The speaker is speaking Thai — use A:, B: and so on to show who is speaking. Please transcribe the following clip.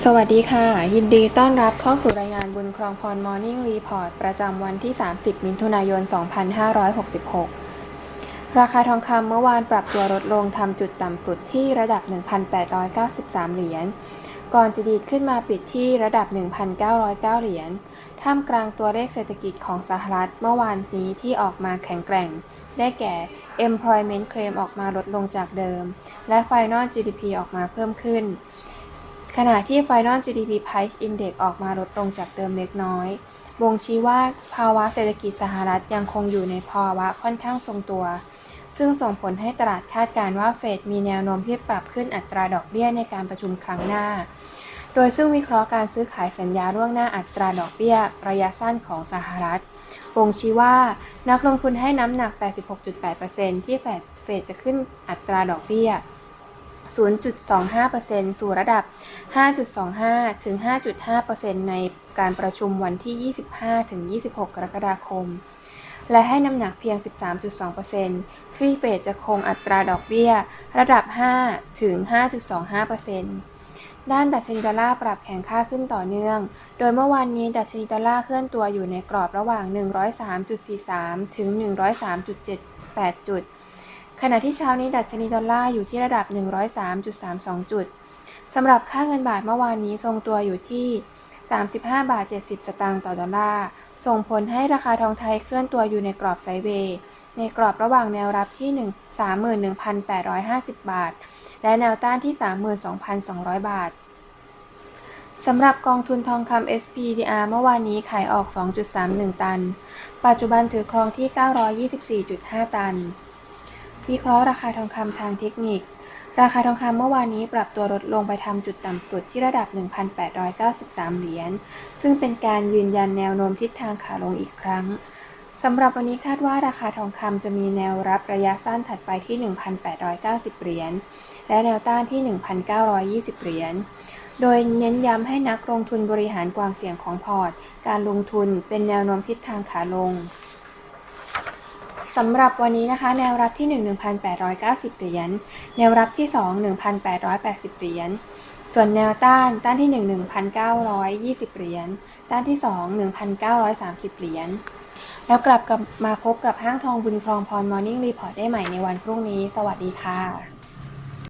A: สวัสดีค่ะ ยินดีต้อนรับเข้าสู่รายงานบุญครองพร Morning Report ประจำวันที่ 30 มิถุนายน 2566 ราคาทองคำเมื่อวานปรับตัวลดลงทำจุดต่ำสุดที่ระดับ 1,893 เหรียญ ก่อนจะดีดขึ้นมาปิดที่ระดับ 1,909 เหรียญ ท่ามกลางตัวเลขเศรษฐกิจของสหรัฐเมื่อวานนี้ที่ออกมาแข็งแกร่ง ได้แก่ Employment Claim ออกมาลดลงจากเดิม และ Final GDP ออกมาเพิ่มขึ้น ขณะที่ Final GDP Price Index ออกมาลดลงจากเดิมเล็กน้อย บ่งชี้ว่าภาวะเศรษฐกิจสหรัฐยังคงอยู่ในภาวะค่อนข้างทรงตัว ซึ่งส่งผลให้ตลาดคาดการณ์ว่าเฟดมีแนวโน้มที่ปรับขึ้นอัตราดอกเบี้ยในการประชุมครั้งหน้า โดยซึ่งวิเคราะห์การซื้อขายสัญญาล่วงหน้าอัตราดอกเบี้ย ระยะสั้นของสหรัฐ บ่งชี้ว่านักลงทุนให้น้ำหนัก 86.8%ที่เฟดเฟดจะขึ้นอัตราดอกเบี้ย 0.25%สู่ระดับ 5.25 ถึง 5.5%ในการประชุมวันที่ 25 ถึง 26 กรกฎาคม และให้น้ำหนักเพียง 13.2%ฟรีเฟดจะคงอัตราดอกเบี้ย ระดับ 5 ถึง 5.25%ด้านดัชนีดอลลาร์ปรับแข็งค่าขึ้นต่อเนื่อง โดยเมื่อวานนี้ดัชนีดอลลาร์เคลื่อนตัวอยู่ในกรอบระหว่าง 103.43 ถึง 103.78 จุด ขณะที่เช้านี้ดัชนีดอลลาร์อยู่ที่ระดับ 103.32 จุดสำหรับค่าเงินบาทเมื่อวานนี้ทรงตัวอยู่ที่ 35 บาท 70 สตางค์ต่อดอลลาร์ ส่งผลให้ราคาทองไทยเคลื่อนตัวอยู่ในกรอบไซเวย์ ในกรอบระหว่างแนวรับที่1 31,850 บาท และแนวต้านที่ 32,200 บาทสำหรับกองทุนทองคำ SPDR เมื่อวานนี้ขายออก 2.31 ตัน ปัจจุบันถือครองที่ 924.5 ตัน วิเคราะห์ราคาทองคำทางเทคนิค ราคาทองคำเมื่อวานนี้ปรับตัวลดลงไปทำจุดต่ำสุดที่ระดับ 1,893 เหรียญ ซึ่งเป็นการยืนยันแนวโน้มทิศทางขาลงอีกครั้งสำหรับวันนี้คาดว่าราคาทองคำจะมีแนวรับระยะสั้นถัดไปที่ 1,890 เหรียญ และแนวต้านที่ 1,920 เหรียญ โดยเน้นย้ำให้นักลงทุนบริหารความเสี่ยงของพอร์ต การลงทุนเป็นแนวโน้มทิศทางขาลง สำหรับวันนี้นะคะ แนวรับที่ 1 1,890 เหรียญ แนวรับที่ 2 1,880 เหรียญ ส่วนแนวต้านต้านที่ 1 1,920 เหรียญ ต้านที่ 2 1,930 เหรียญ แล้วกลับกับมาพบกับห้างทองบุญครองพรมอร์นิ่งรีพอร์ตได้ใหม่ในวันพรุ่งนี้ สวัสดีค่ะ